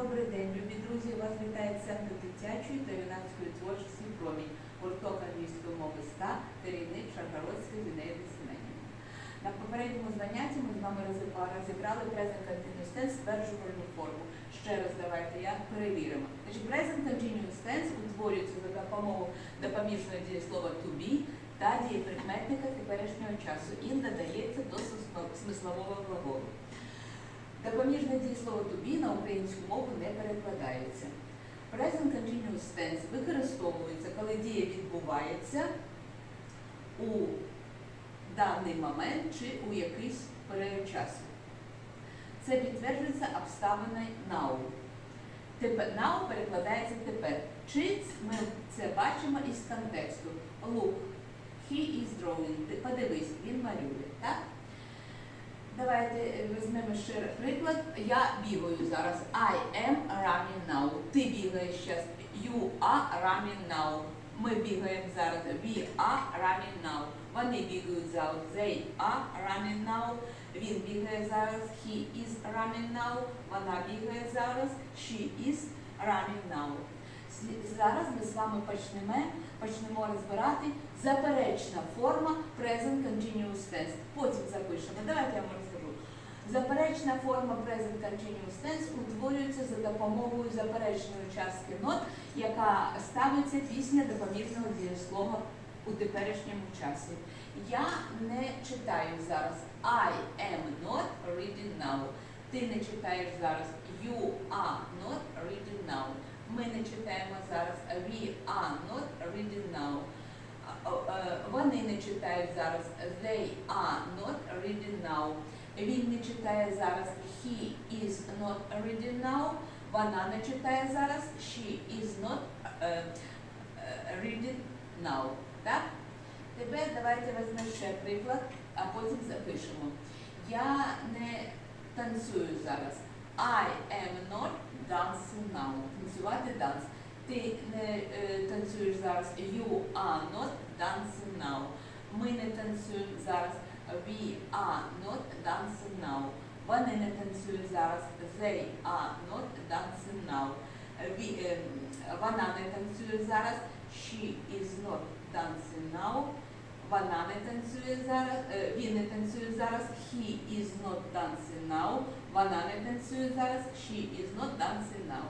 Добрий день, любі друзі! Вас вітає Центр дитячої та юнацької творчості промінь, гурток англійської мови СТА, керівник Шаргородської Зінеїди Семенівна. На попередньому занятті ми з вами розібрали present continuous tense стверджувальну форму. Ще раз давайте я перевіримо. Present continuous tense утворюється за допомогою допоміжного дієслова to be та дієприкметника теперішнього часу і надається до смисло- смислового глаголу. Допоміжне дієслово to be на українську мову не перекладається. Present continuous tense використовується, коли дія відбувається у даний момент чи у якийсь період часу. Це підтверджується обставиною now. Now перекладається тепер. Чи ми це бачимо із контексту? Look, he is drawing. Подивись, він малює. Так? Давайте е, візьмемо ще приклад. Я бігаю зараз. I am running now. Ти бігаєш зараз. You are running now. Ми бігаємо зараз. We are running now. Вони бігають зараз. They are running now. Він бігає зараз. He is running now. Вона бігає зараз. She is running now. Зараз ми з вами почнемо, почнемо розбирати заперечна форма present continuous tense. Потім запишемо. Давайте я вам розкажу. Заперечна форма present continuous tense утворюється за допомогою заперечної частки not, яка ставиться після допоміжного дієслова у теперішньому часі. Я не читаю зараз I am not reading now. Ти не читаєш зараз You are not reading now. Ми не читаємо зараз We are not reading now. Е, Вони не читають зараз They are not reading now. Він не читає зараз He is not reading now. Вона не читає зараз She is not е, е, reading now. Так? Тепер давайте візьмемо ще приклад, а потім запишемо. Я не танцюю зараз. I am not dancing now. Танцювати данс. Ти не е, танцюєш зараз. You are not dancing now. Ми не танцюємо зараз. We are not dancing now. Вони не танцюють зараз. They are not dancing now. We, е, вона не танцює зараз. She is not dancing now. Вона не танцює зараз. е, Він не танцює зараз. He is not dancing now. Вона не танцює зараз. She is not dancing now.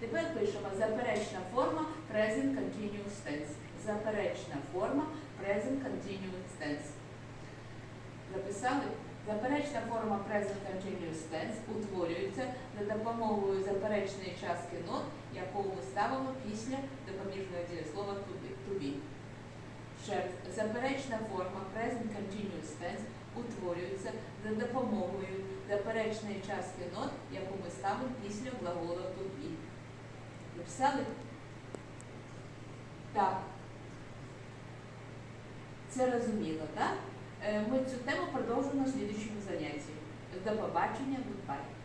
Тепер пишемо заперечна форма present continuous tense. Заперечна форма present continuous tense. Записали? Заперечна форма present continuous tense утворюється за допомогою заперечної частки not, яку ми ставимо після допоміжного дієслова to be. Раз. заперечна форма present continuous tense утворюється за допомогою заперечної частки not, яку ми ставимо після глагола to be. Написали? Так. Це розуміло, так? Е, Ми цю тему продовжимо на слідчому занятті. До побачення, goodbye.